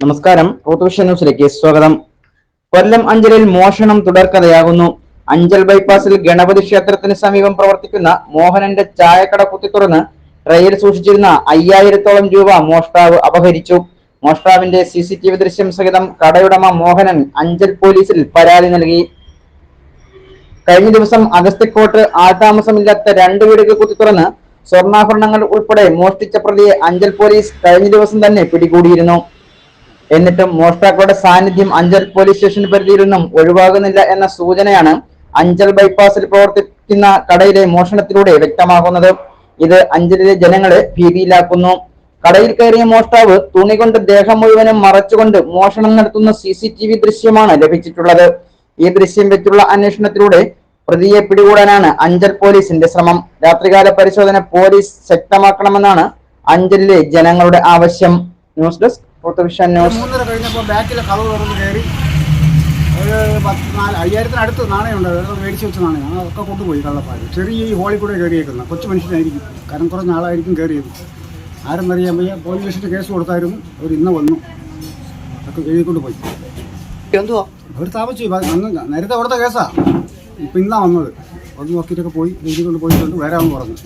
നമസ്കാരം. റൂത്തുവിഷൻ ന്യൂസിലേക്ക് സ്വാഗതം. കൊല്ലം അഞ്ചലിൽ മോഷണം തുടർക്കഥയാകുന്നു. അഞ്ചൽ ബൈപ്പാസിൽ ഗണപതി ക്ഷേത്രത്തിന് സമീപം പ്രവർത്തിക്കുന്ന മോഹനന്റെ ചായക്കട കുത്തിത്തുറന്ന് ട്രെയിൽ സൂക്ഷിച്ചിരുന്ന അയ്യായിരത്തോളം രൂപ മോഷ്ടാവ് അപഹരിച്ചു. മോഷ്ടാവിന്റെ സി സി ടി വി ദൃശ്യം സഹിതം കടയുടമ മോഹനൻ അഞ്ചൽ പോലീസിൽ പരാതി നൽകി. കഴിഞ്ഞ ദിവസം അഗസ്തിക്കോട്ട് ആൾതാമസമില്ലാത്ത രണ്ട് വീടുകൾ കുത്തിത്തുറന്ന് സ്വർണാഭരണങ്ങൾ ഉൾപ്പെടെ മോഷ്ടിച്ച പ്രതിയെ അഞ്ചൽ പോലീസ് കഴിഞ്ഞ ദിവസം തന്നെ പിടികൂടിയിരുന്നു. എന്നിട്ടും മോഷ്ടാക്കളുടെ സാന്നിധ്യം അഞ്ചൽ പോലീസ് സ്റ്റേഷൻ പരിധിയിൽ നിന്നും ഒഴിവാകുന്നില്ല എന്ന സൂചനയാണ് അഞ്ചൽ ബൈപ്പാസിൽ പ്രവർത്തിക്കുന്ന കടയിലെ മോഷണത്തിലൂടെ വ്യക്തമാകുന്നത്. ഇത് അഞ്ചലിലെ ജനങ്ങളെ ഭീതിയിലാക്കുന്നു. കടയിൽ കയറിയ മോഷ്ടാവ് തുണി കൊണ്ട് ദേഹം മുഴുവനും മറച്ചുകൊണ്ട് മോഷണം നടത്തുന്ന സി സി ടി വി ദൃശ്യമാണ് ലഭിച്ചിട്ടുള്ളത്. ഈ ദൃശ്യം വെച്ചുള്ള അന്വേഷണത്തിലൂടെ പ്രതിയെ പിടികൂടാനാണ് അഞ്ചൽ പോലീസിന്റെ ശ്രമം. രാത്രികാല പരിശോധന പോലീസ് ശക്തമാക്കണമെന്നാണ് അഞ്ചലിലെ ജനങ്ങളുടെ ആവശ്യം. ന്യൂസ് ഡെസ്ക് ഫോട്ടോവിഷൻ ന്യൂസ് മൂന്നര കഴിഞ്ഞപ്പോൾ ബാക്കിലെ കളർ തുറന്ന് കയറി ഒരു പത്ത് നാല് അയ്യായിരത്തിനടുത്ത് നാണയമുണ്ട്. അതൊക്കെ മേടിച്ച് വെച്ച നാണയം അതൊക്കെ കൊണ്ടുപോയി കള്ളപ്പാട് ചെറിയ ഈ ഹോളിൽ കൂടെ കയറിയേക്കുന്ന. കൊച്ചു മനുഷ്യനായിരിക്കും. കരം കുറഞ്ഞ ആളായിരിക്കും കയറിയത്. ആരെന്നറിയാൻ വയ്യ. പോലീസ് സ്റ്റേഷനിൽ കേസ് കൊടുത്തായിരുന്നു. അവർ ഇന്ന് വന്നു. അതൊക്കെ എഴുതിക്കൊണ്ട് പോയി എന്തുവാ? അവർ താമസിച്ചു. അന്ന് നേരത്തെ അവിടുത്തെ കേസാ. ഇപ്പം ഇന്നാണ് വന്നത്. വന്ന് നോക്കിയിട്ടൊക്കെ പോയി. എഴുതിക്കൊണ്ട് പോയിട്ടുണ്ട് വരാമെന്ന് പറഞ്ഞു